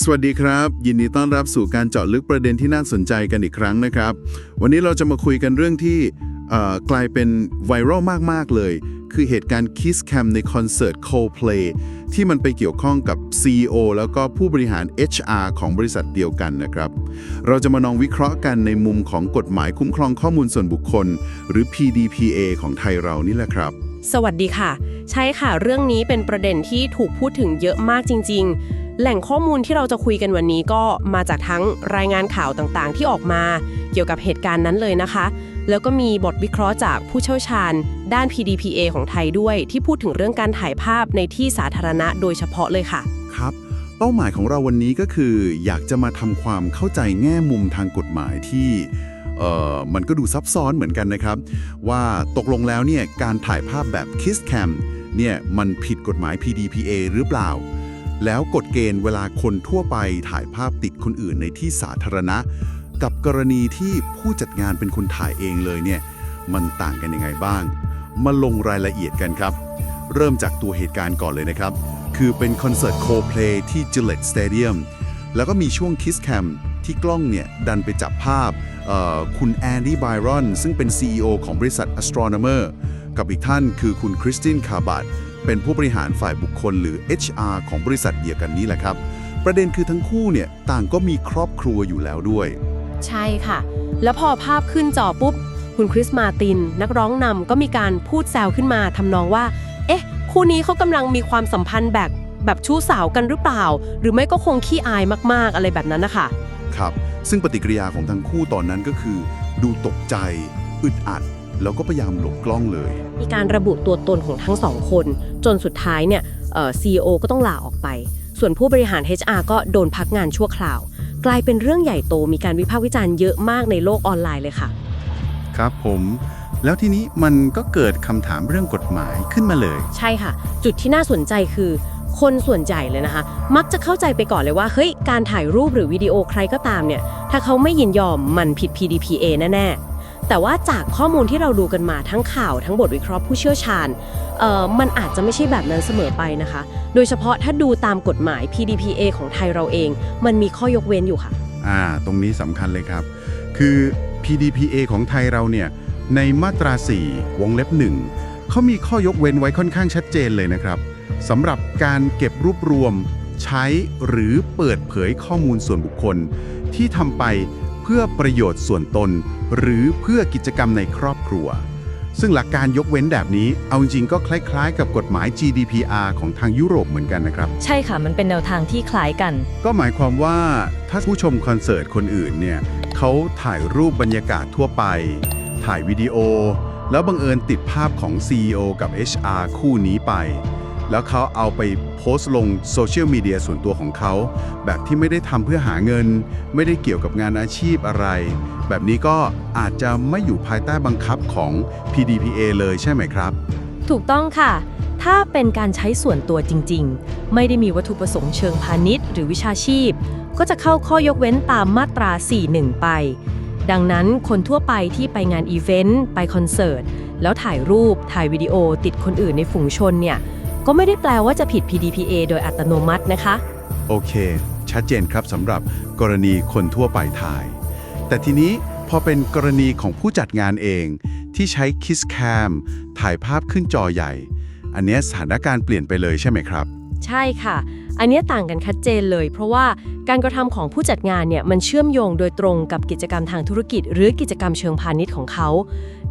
สวัสดีครับ ยินดีต้อนรับสู่การเจาะลึกประเด็นที่น่าสนใจกันอีกครั้งนะครับ วันนี้เราจะมาคุยกันเรื่องที่กลายเป็นไวรัลมาก ๆ เลย คือเหตุการณ์ Kiss Cam ในคอนเสิร์ต Coldplay ที่มันไปเกี่ยวข้องกับ CEO แล้วก็ผู้บริหาร HR ของบริษัทเดียวกันนะครับ เราจะมาลองวิเคราะห์กันในมุมของกฎหมายคุ้มครองข้อมูลส่วนบุคคล หรือ PDPA ของไทยเรานี่แหละครับ สวัสดีค่ะ ใช่ค่ะ เรื่องนี้เป็นประเด็นที่ถูกพูดถึงเยอะมากจริง ๆ แหล่งข้อมูลที่เราจะคุยกันวันนี้ก็มาจากทั้งรายงานข่าวต่างๆ ที่ออกมาเกี่ยวกับเหตุการณ์นั้นเลยนะคะ แล้วก็มีบทวิเคราะห์จากผู้เชี่ยวชาญ ด้าน PDPA ของไทยด้วย ที่พูดถึงเรื่องการถ่ายภาพในที่สาธารณะโดยเฉพาะเลยค่ะ ครับ เป้าหมายของเราวันนี้ก็คือ อยากจะมาทำความเข้าใจแง่มุมทางกฎหมายที่เออมันก็ดูซับซ้อนเหมือนกันนะครับ ว่าตกลงแล้วเนี่ยการถ่ายภาพแบบ Kiss Cam เนี่ยมันผิดกฎหมาย PDPA หรือเปล่า แล้วกฎเกณฑ์เวลาคนทั่วไปถ่ายภาพติดคนอื่นในที่สาธารณะ กับกรณีที่ผู้จัดงานเป็นคนถ่ายเองเลยเนี่ย มันต่างกันยังไงบ้าง มาลงรายละเอียดกันครับ เริ่มจากตัวเหตุการณ์ก่อนเลยนะครับ คือเป็นคอนเสิร์ต Coldplay ที่ Gillette Stadium แล้วก็มีช่วง Kiss Cam ที่กล้องเนี่ย ดันไปจับภาพคุณแอนดี้ไบรอนซึ่งเป็น CEO ของบริษัท Astronomer กับอีกท่านคือคุณคริสตินคาบัต เป็นผู้บริหารฝ่ายบุคคลหรือ HR ของบริษัทเดียวกันนี้แหละครับ ประเด็นคือทั้งคู่เนี่ยต่างก็มีครอบครัวอยู่แล้วด้วย ใช่ค่ะ แล้วพอภาพขึ้นจอปุ๊บ คุณคริสมาติน นักร้องนำก็มีการพูดแซวขึ้นมาทำนองว่า เอ๊ะ คู่นี้เขากำลังมีความสัมพันธ์แบบแบบชู้สาวกันหรือเปล่า หรือไม่ก็คงขี้อายมากๆอะไรแบบนั้นนะคะครับ ซึ่งปฏิกิริยาของทั้งคู่ตอนนั้นก็คือ ดูตกใจ อึดอัด แล้วก็พยายามหลบกล้องเลย มีการระบุตัวตนของทั้งสองคน จนสุดท้ายเนี่ยเอ่อ CEO ก็ต้องลาออกไป ส่วนผู้บริหาร HR ก็โดนพักงานชั่วคราว กลายเป็นเรื่องใหญ่โตมีการวิพากษ์วิจารณ์เยอะมากในโลกออนไลน์เลยค่ะ ครับผมแล้วทีนี้มันก็เกิดคำถามเรื่องกฎหมายขึ้นมาเลย ใช่ค่ะ จุดที่น่าสนใจคือ คนส่วนใหญ่เลยนะคะ มักจะเข้าใจไปก่อนเลยว่าเฮ้ยการถ่ายรูปหรือวิดีโอใครก็ตามเนี่ย ถ้าเขาไม่ยินยอมมันผิด PDPA แน่ๆ แต่ว่าจากข้อมูลที่เราดูกันมาทั้งข่าวทั้งบทวิเคราะห์ผู้เชี่ยวชาญเอ่อมันอาจจะไม่ใช่แบบนั้นเสมอไปนะคะ โดยเฉพาะถ้าดูตามกฎหมาย PDPA ของไทยเราเอง มันมีข้อยกเว้นอยู่ค่ะ อ่า ตรงนี้สำคัญเลยครับ คือ PDPA ของไทยเราเนี่ย ในมาตรา 4 วงเล็บ 1 เขามีข้อยกเว้นไว้ค่อนข้างชัดเจนเลยนะครับสำหรับการเก็บรวบรวม ใช้หรือเปิดเผยข้อมูลส่วนบุคคล ที่ทำไปเพื่อประโยชน์ส่วนตน หรือเพื่อกิจกรรมในครอบครัว ซึ่งหลักการยกเว้นแบบนี้ เอาจริงๆก็คล้ายๆ กับกฎหมาย GDPR ของทางยุโรปเหมือนกันนะครับ ใช่ค่ะ มันเป็นแนวทางที่คล้ายกัน ก็หมายความว่าถ้าผู้ชมคอนเสิร์ตคนอื่นเนี่ยเขาถ่ายรูปบรรยากาศทั่วไป ถ่ายวิดีโอ แล้วบังเอิญติดภาพของ CEO กับ HR คู่นี้ไป แล้วเขาเอาไปโพสต์ลงโซเชียลมีเดียส่วนตัวของเขา แบบที่ไม่ได้ทำเพื่อหาเงิน ไม่ได้เกี่ยวกับงานอาชีพอะไร แบบนี้ก็อาจจะไม่อยู่ภายใต้บังคับของ PDPA เลยใช่ไหมครับ ถูกต้องค่ะ ถ้าเป็นการใช้ส่วนตัวจริง ๆ ไม่ได้มีวัตถุประสงค์เชิงพาณิชย์ หรือวิชาชีพ ก็จะเข้าข้อยกเว้นตามมาตรา 41 ไป ดังนั้นคนทั่วไปที่ไปงานอีเวนต์ไปคอนเสิร์ตแล้วถ่ายรูปถ่ายวิดีโอติดคนอื่นในฝูงชนเนี่ย ก็ไม่ได้แปลว่าจะผิด PDPA โดยอัตโนมัตินะคะ โอเค ชัดเจนครับสำหรับกรณีคนทั่วไปถ่าย แต่ทีนี้พอเป็นกรณีของผู้จัดงานเอง ที่ใช้ Kiss Cam ถ่ายภาพขึ้นจอใหญ่ อันเนี้ยสถานการณ์เปลี่ยนไปเลยใช่ไหมครับ ใช่ค่ะ อันเนี้ยต่างกันชัดเจนเลย เพราะว่าการกระทำของผู้จัดงานเนี่ยมันเชื่อมโยงโดยตรงกับกิจกรรมทางธุรกิจ หรือกิจกรรมเชิงพาณิชย์ของเขา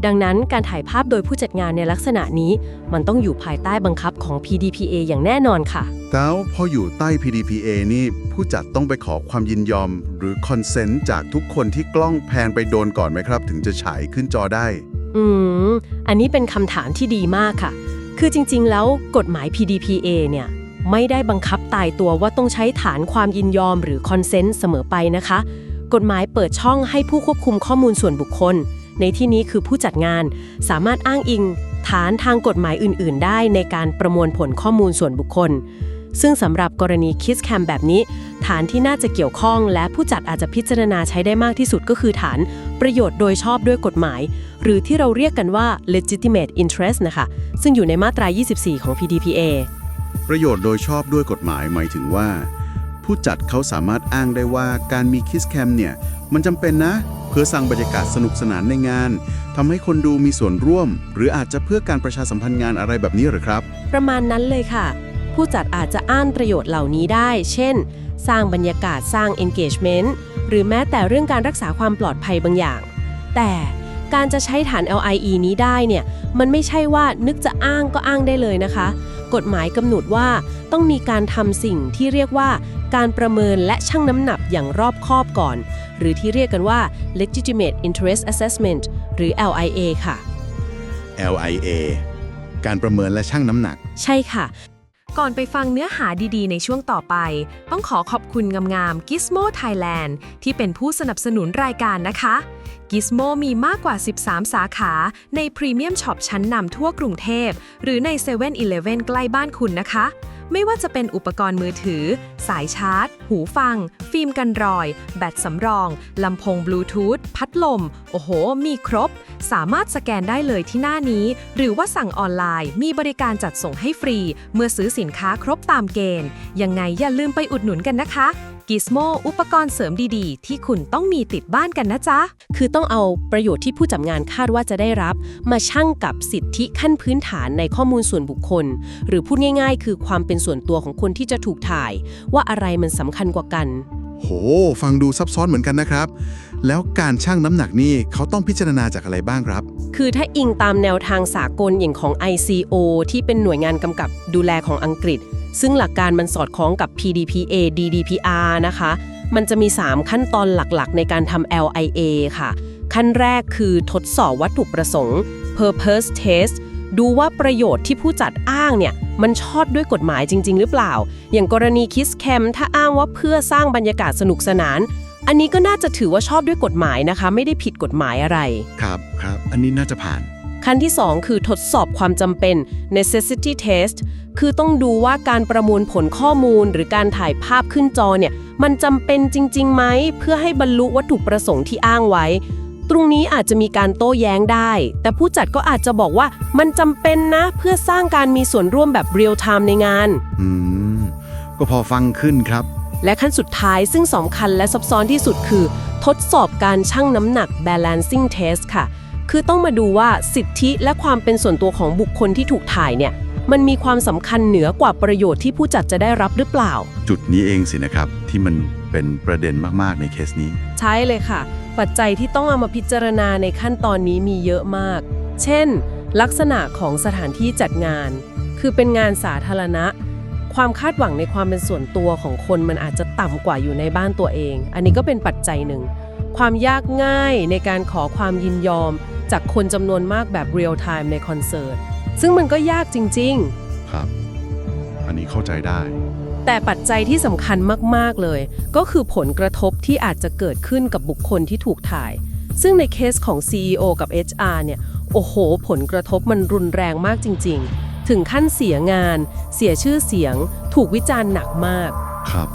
ดังนั้นการถ่ายภาพโดยผู้จัดงานในลักษณะนี้ มันต้องอยู่ภายใต้บังคับของ PDPA อย่างแน่นอนค่ะ แล้วพออยู่ใต้ PDPA นี่ ผู้จัดต้องไปขอความยินยอม หรือคอนเซนต์จากทุกคนที่กล้องแพนไปโดนก่อนไหมครับ ถึงจะฉายขึ้นจอได้ อืม อันนี้เป็นคำถามที่ดีมากค่ะ คือจริง ๆ แล้วกฎหมาย PDPA เนี่ยไม่ได้บังคับตายตัวว่าต้องใช้ฐานความยินยอมหรือคอนเซนต์เสมอไปนะคะ กฎหมายเปิดช่องให้ผู้ควบคุมข้อมูลส่วนบุคคล ในที่นี้คือผู้จัดงานสามารถอ้างอิง ฐานทางกฎหมายอื่น ๆ ได้ในการประมวลผลข้อมูลส่วนบุคคล ซึ่งสำหรับกรณี Kiss Cam แบบนี้ ฐานที่น่าจะเกี่ยวข้อง และผู้จัดอาจจะพิจารณาใช้ได้มากที่สุดก็คือฐาน ประโยชน์โดยชอบด้วยกฎหมาย หรือที่เราเรียกกันว่า legitimate interest นะคะ ซึ่งอยู่ในมาตรา 24 ของ PDPA ประโยชน์โดยชอบด้วยกฎหมายหมายถึงว่า ผู้ผู้จัดเขาสามารถอ้างได้ว่าการมีคิสแคมเนี่ยมันจำเป็นนะ เพื่อสร้างบรรยากาศสนุกสนานในงานทำให้คนดูมีส่วนร่วม หรืออาจจะเพื่อการประชาสัมพันธ์งานอะไรแบบนี้หรือครับ ประมาณนั้นเลยค่ะ ผู้จัดอาจจะอ้างประโยชน์เหล่านี้ได้ เช่น สร้างบรรยากาศสร้าง engagement หรือแม้แต่เรื่องการรักษาความปลอดภัยบางอย่าง แต่การจะใช้ฐาน LIE นี้ได้เนี่ยมันไม่ใช่ว่านึกจะอ้างก็อ้างได้เลยนะคะ กฎหมายกำหนดว่าต้องมีการทำสิ่งที่เรียกว่า การประเมินและชั่งน้ำหนักอย่างรอบคอบก่อน หรือที่เรียกกันว่า legitimate interest assessment หรือ LIA ค่ะ LIA การประเมินและชั่งน้ำหนัก ใช่ค่ะ ก่อนไปฟังเนื้อหาดีๆ ในช่วงต่อไป ต้องขอขอบคุณงามๆ Gizmo Thailand ที่เป็นผู้สนับสนุนรายการนะคะ Gizmo มีมากกว่า 13 สาขาในพรีเมียมช็อปชั้นนำทั่วกรุงเทพ หรือใน7 e เ e ่ e อใกล้บ้านคุณนะคะ ไม่ว่าจะเป็นอุปกรณ์มือถือ สายชาร์จ หูฟัง ฟิล์มกันรอย แบตสำรอง ลำโพงบลูทูธ พัดลม โอ้โห มีครบ สามารถสแกนได้เลยที่หน้านี้ หรือว่าสั่งออนไลน์ มีบริการจัดส่งให้ฟรี เมื่อซื้อสินค้าครบตามเกณฑ์ ยังไงอย่าลืมไปอุดหนุนกันนะคะ กิสโมอุปกรณ์เสริมดีๆ ที่คุณต้องมีติดบ้านกันนะจ๊ะ คือต้องเอาประโยชน์ที่ผู้จัดงานคาดว่าจะได้รับ มาชั่งกับสิทธิขั้นพื้นฐานในข้อมูลส่วนบุคคล หรือพูดง่าย ๆ คือความเป็นส่วนตัวของคนที่จะถูกถ่าย ว่าอะไรมันสำคัญกว่ากัน โห ฟังดูซับซ้อนเหมือนกันนะครับ แล้วการชั่งน้ำหนักนี่เขาต้องพิจารณาจากอะไรบ้างครับ คือถ้าอิงตามแนวทางสากลอย่างของ ICO ที่เป็นหน่วยงานกำกับดูแลของอังกฤษ ซึ่งหลักการมันสอดคล้องกับ PDPA DDPR นะคะ มันจะมี 3 ขั้นตอนหลักๆ ในการทำ LIA ค่ะ ขั้นแรกคือทดสอบวัตถุประสงค์ Purpose Test ดูว่าประโยชน์ที่ผู้จัดอ้างเนี่ยมันชอบด้วยกฎหมายจริง ๆ หรือเปล่า อย่างกรณีคิสแคมถ้าอ้างว่าเพื่อสร้างบรรยากาศสนุกสนาน อันนี้ก็น่าจะถือว่าชอบด้วยกฎหมายนะคะ ไม่ได้ผิดกฎหมายอะไร ครับครับ อันนี้น่าจะผ่าน ขั้นที่ 2 คือทดสอบความจำเป็น necessity test คือต้องดูว่าการประมวลผลข้อมูลหรือการถ่ายภาพขึ้นจอเนี่ยมันจำเป็นจริงๆไหม เพื่อให้บรรลุวัตถุประสงค์ที่อ้างไว้ ตรงนี้อาจจะมีการโต้แย้งได้ แต่ผู้จัดก็อาจจะบอกว่ามันจำเป็นนะ เพื่อสร้างการมีส่วนร่วมแบบเรียลไทม์ในงาน อืม ก็พอฟังขึ้นครับ และขั้นสุดท้ายซึ่งสำคัญและซับซ้อนที่สุดคือ ทดสอบการชั่งน้ำหนัก balancing test ค่ะ คือต้องมาดูว่าสิทธิและความเป็นส่วนตัวของบุคคลที่ถูกถ่ายเนี่ย มันมีความสำคัญเหนือกว่าประโยชน์ที่ผู้จัดจะได้รับหรือเปล่า จุดนี้เองสินะครับ ที่มันเป็นประเด็นมากๆในเคสนี้ ใช่เลยค่ะ ปัจจัยที่ต้องเอามาพิจารณาในขั้นตอนนี้มีเยอะมาก เช่น ลักษณะของสถานที่จัดงาน คือเป็นงานสาธารณะ ความคาดหวังในความเป็นส่วนตัวของคนมันอาจจะต่ำกว่าอยู่ในบ้านตัวเอง อันนี้ก็เป็นปัจจัยหนึ่ง ความยากง่ายในการขอความยินยอม จากคนจำนวนมากแบบเรียลไทม์ในคอนเสิร์ต ซึ่งมันก็ยากจริงๆครับ อันนี้เข้าใจได้แต่ปัจจัยที่สำคัญมาก ๆ เลย ก็คือผลกระทบที่อาจจะเกิดขึ้นกับบุคคลที่ถูกถ่าย ซึ่งในเคสของ CEO กับ HR เนี่ย โอ้โห ผลกระทบมันรุนแรงมากจริง ๆ ถึงขั้นเสียงาน เสียชื่อเสียง ถูกวิจารณ์หนักมาก ครับ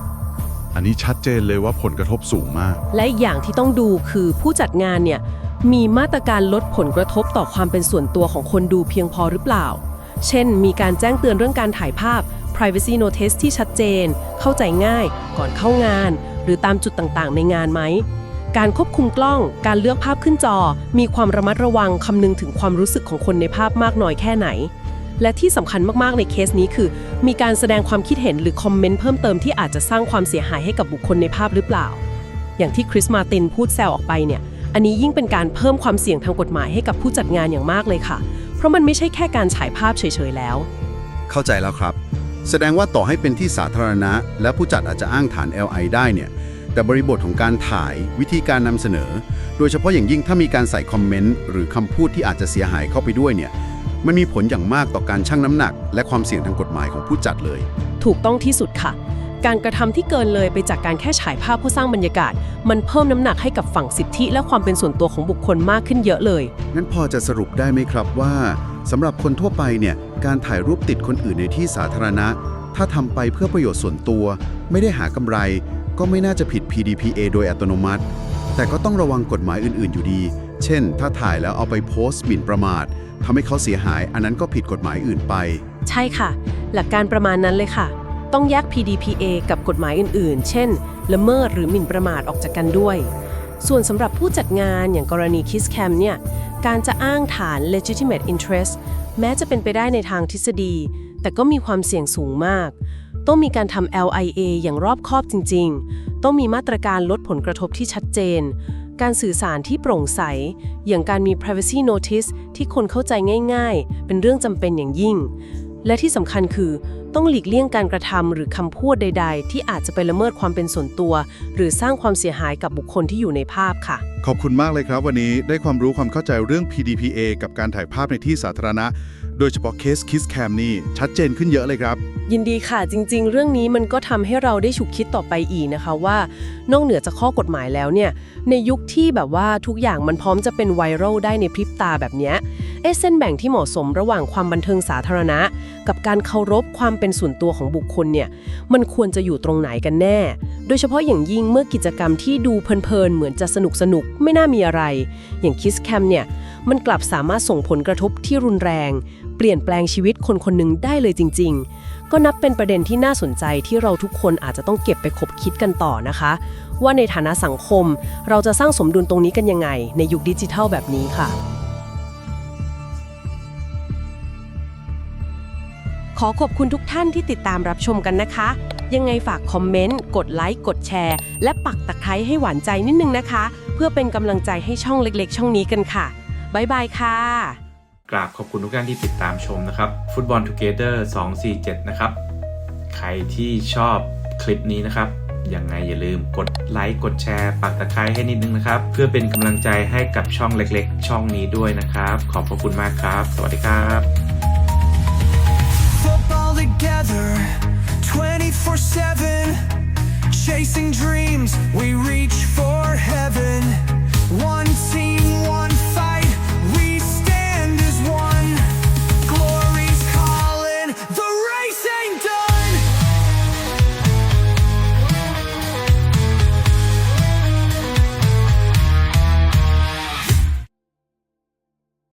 อันนี้ชัดเจนเลยว่าผลกระทบสูงมาก และอีกอย่างที่ต้องดูคือผู้จัดงานเนี่ย มีมาตรการลดผลกระทบต่อความเป็นส่วนตัวของคนดูเพียงพอหรือเปล่า เช่น มีการแจ้งเตือนเรื่องการถ่ายภาพ privacy notice ที่ชัดเจน เข้าใจง่าย ก่อนเข้างาน หรือตามจุดต่างๆ ในงานไหม การควบคุมกล้อง การเลือกภาพขึ้นจอ มีความระมัดระวังคำนึงถึงความรู้สึกของคนในภาพมากน้อยแค่ไหน และที่สำคัญมากๆ ในเคสนี้คือ มีการแสดงความคิดเห็นหรือคอมเมนต์เพิ่มเติมที่อาจจะสร้างความเสียหายให้กับบุคคลในภาพหรือเปล่า อย่างที่คริสมาตินพูดแซวออกไปเนี่ย อันนี้ยิ่งเป็นการเพิ่มความเสี่ยงทางกฎหมายให้กับผู้จัดงานอย่างมากเลยค่ะ เพราะมันไม่ใช่แค่การฉายภาพเฉยๆแล้ว เข้าใจแล้วครับ แสดงว่าต่อให้เป็นที่สาธารณะ และผู้จัดอาจจะอ้างฐาน LI ได้เนี่ย แต่บริบทของการถ่ายวิธีการนำเสนอ โดยเฉพาะอย่างยิ่งถ้ามีการใส่คอมเมนต์หรือคำพูดที่อาจจะเสียหายเข้าไปด้วยเนี่ย มันมีผลอย่างมากต่อการชั่งน้ำหนัก และความเสี่ยงทางกฎหมายของผู้จัดเลย ถูกต้องที่สุดค่ะ การกระทำที่เกินเลยไปจากการแค่ฉายภาพเพื่อสร้างบรรยากาศ มันเพิ่มน้ำหนักให้กับฝั่งสิทธิ และความเป็นส่วนตัวของบุคคลมากขึ้นเยอะเลย งั้นพอจะสรุปได้ไหมครับว่าสำหรับคนทั่วไปเนี่ยการถ่ายรูปติดคนอื่นในที่สาธารณะ ถ้าทำไปเพื่อประโยชน์ส่วนตัว ไม่ได้หากำไร ก็ไม่น่าจะผิด PDPA โดยอัตโนมัติ แต่ก็ต้องระวังกฎหมายอื่น ๆ อยู่ดี เช่น ถ้าถ่ายแล้วเอาไปโพสต์หมิ่นประมาททำให้เขาเสียหาย อันนั้นก็ผิดกฎหมายอื่นไป ใช่ค่ะ หลักการประมาณนั้นเลยค่ะ ต้องแยก PDPA กับกฎหมายอื่นๆ เช่น ละเมิดหรือหมิ่นประมาทออกจากกันด้วย ส่วนสำหรับผู้จัดงานอย่างกรณี Kiss Cam เนี่ย การจะอ้างฐาน legitimate interest แม้จะเป็นไปได้ในทางทฤษฎี แต่ก็มีความเสี่ยงสูงมาก ต้องมีการทำ LIA อย่างรอบคอบจริง ๆ ต้องมีมาตรการลดผลกระทบที่ชัดเจน การสื่อสารที่โปร่งใส อย่างการมี privacy notice ที่คนเข้าใจง่าย ๆ เป็นเรื่องจำเป็นอย่างยิ่ง และที่สำคัญคือ ต้องหลีกเลี่ยงการกระทำหรือคำพูดใด ๆ ที่อาจจะไปละเมิดความเป็นส่วนตัว หรือสร้างความเสียหายกับบุคคลที่อยู่ในภาพค่ะ ขอบคุณมากเลยครับ วันนี้ได้ความรู้ความเข้าใจเรื่อง PDPA กับการถ่ายภาพในที่สาธารณะ โดยเฉพาะเคส Kiss Cam นี่ชัดเจนขึ้นเยอะเลยครับ ยินดีค่ะจริง ๆ เรื่องนี้มันก็ทำให้เราได้ฉุกคิดต่อไปอีกนะคะว่า นอกเหนือจากข้อกฎหมายแล้วเนี่ยในยุคที่แบบว่าทุกอย่างมันพร้อมจะเป็นไวรัลได้ในพริบตาแบบเนี้ย เอเส้นแบ่งที่เหมาะสมระหว่างความบันเทิงสาธารณะ กับการเคารพความเป็นส่วนตัวของบุคคลเนี่ยมันควรจะอยู่ตรงไหนกันแน่ โดยเฉพาะอย่างยิ่งเมื่อกิจกรรมที่ดูเพลินๆเหมือนจะสนุกสนุกไม่น่ามีอะไร อย่างคิสแคมเนี่ยมันกลับสามารถส่งผลกระทบที่รุนแรง เปลี่ยนแปลงชีวิตคนคนหนึ่งได้เลยจริง ๆ ก็นับเป็นประเด็นที่น่าสนใจที่เราทุกคนอาจจะต้องเก็บไปคบคิดกันต่อนะคะ ว่าในฐานะสังคม เราจะสร้างสมดุลตรงนี้กันยังไง ในยุคดิจิทัลแบบนี้ค่ะ ขอขอบคุณทุกท่านที่ติดตามรับชมกันนะคะ ยังไงฝากคอมเมนต์ กดไลค์ กดแชร์ และปักตะไคร้ให้หวานใจนิดนึงนะคะ เพื่อเป็นกำลังใจให้ช่องเล็กๆ ช่องนี้กันค่ะบ๊ายบายค่ะ กราบขอบคุณทุกท่านที่ติดตามชมนะครับฟุตบอลทูเกเตอร์247 นะครับ ใครที่ชอบคลิปนี้นะครับยังไงอย่าลืมกดไลค์กดแชร์ปักตะไคร้ให้นิดนึงนะครับ เพื่อเป็นกำลังใจให้กับช่องเล็กๆ ช่องนี้ด้วยนะครับ ขอบพระคุณมากครับ สวัสดีครับ together 24 7 chasing dreams